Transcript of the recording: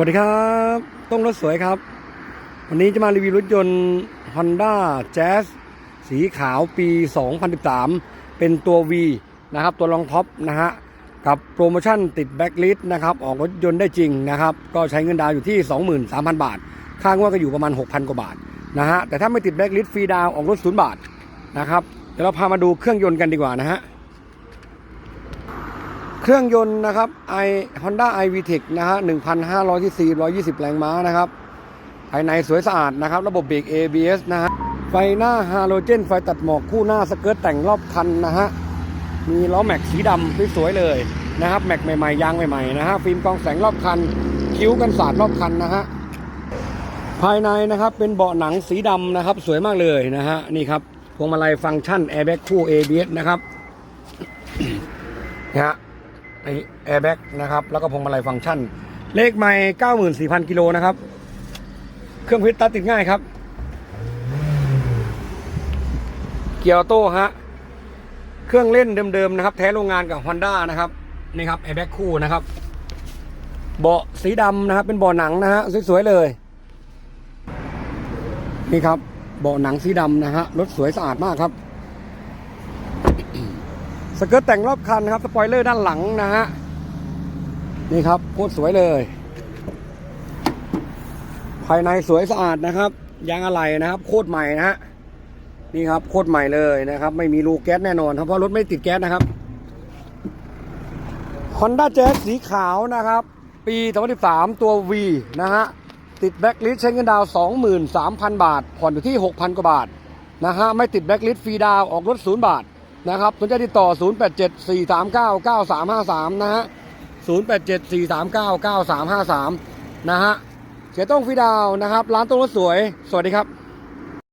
วัสดีครับต้องรถสวยครับ วันนี้จะมารีวิวรถยนต์ Honda Jazz สีขาวปี 2013 เป็นตัว V นะครับ ตัวรองท็อปนะฮะ กับโปรโมชั่นติดแบ็กลิสนะครับ ออกรถยนต์ได้จริงนะครับ ก็ใช้เงินดาวอยู่ที่ 23,000 บาท ค่างวดก็อยู่ประมาณ 6,000 กว่าบาทนะฮะ แต่ถ้าไม่ติดแบ็กลิสฟรีดาวออกรถ 0 บาทนะครับ เดี๋ยวเราพามาดูเครื่องยนต์กันดีกว่านะฮะ เครื่องยนต์นะครับ i Honda i VTEC นะฮะ1,500ที่420 แรงม้านะครับภายในสวยสะอาดนะครับ ระบบเบรก ABS นะฮะไฟหน้าฮาโลเจน ไฟตัดหมอกคู่หน้าสเกิร์ตแต่งรอบคันนะฮะมีล้อแม็กสีดำสวยเลยนะครับแม็กใหม่ๆยางใหม่ๆนะฮะฟิล์มกองแสงรอบคัน คิ้วกันสาดรอบคันนะฮะภายในนะครับเป็นเบาะหนังสีดำนะครับ สวยมากเลยนะฮะนี่ครับพวงมาลัยฟังก์ชัน Airbag คู่ ABS นะครับนะฮะ ไอแอร์แบ็กนะครับ แล้วก็พวงมาลัยฟังก์ชัน เลขไม่94,000 กิโลนะครับ เครื่องพิษตัดติดง่ายครับ เกียร์ออโต้ฮะ เครื่องเล่นเดิมๆนะครับ แท้โรงงานกับ Honda นะครับ นี่ครับแอร์แบ็กคู่นะครับ เบาะสีดำนะครับ เป็นเบาะหนังนะฮะ สวยๆเลย นี่ครับ เบาะหนังสีดำนะฮะ รถสวยสะอาดมากครับ สเกิร์ตแต่งรอบคันนะครับ สปอยเลอร์ด้านหลังนะฮะ นี่ครับโคตรสวยเลย ภายในสวยสะอาดนะครับ ยางอะไหล่นะครับ โคตรใหม่นะฮะ นี่ครับโคตรใหม่เลยนะครับ ไม่มีรูแก๊สแน่นอนครับเพราะรถไม่ติดแก๊สนะครับ Honda Jazz สีขาวนะครับ ปี2013 ตัว V นะฮะ ติดแบ็กลิสใช้เงินดาวน์23,000 บาท ผ่อนอยู่ที่ 6,000 กว่าบาทนะฮะ ไม่ติดแบ็กลิสฟรีดาวออกรถ 0 บาท นะครับสนใจติดต่อ 0874399353 นะฮะ 0874399353 นะฮะ เสียต้องฟีดาวน์นะครับ ร้านต้นรถสวย สวัสดีครับ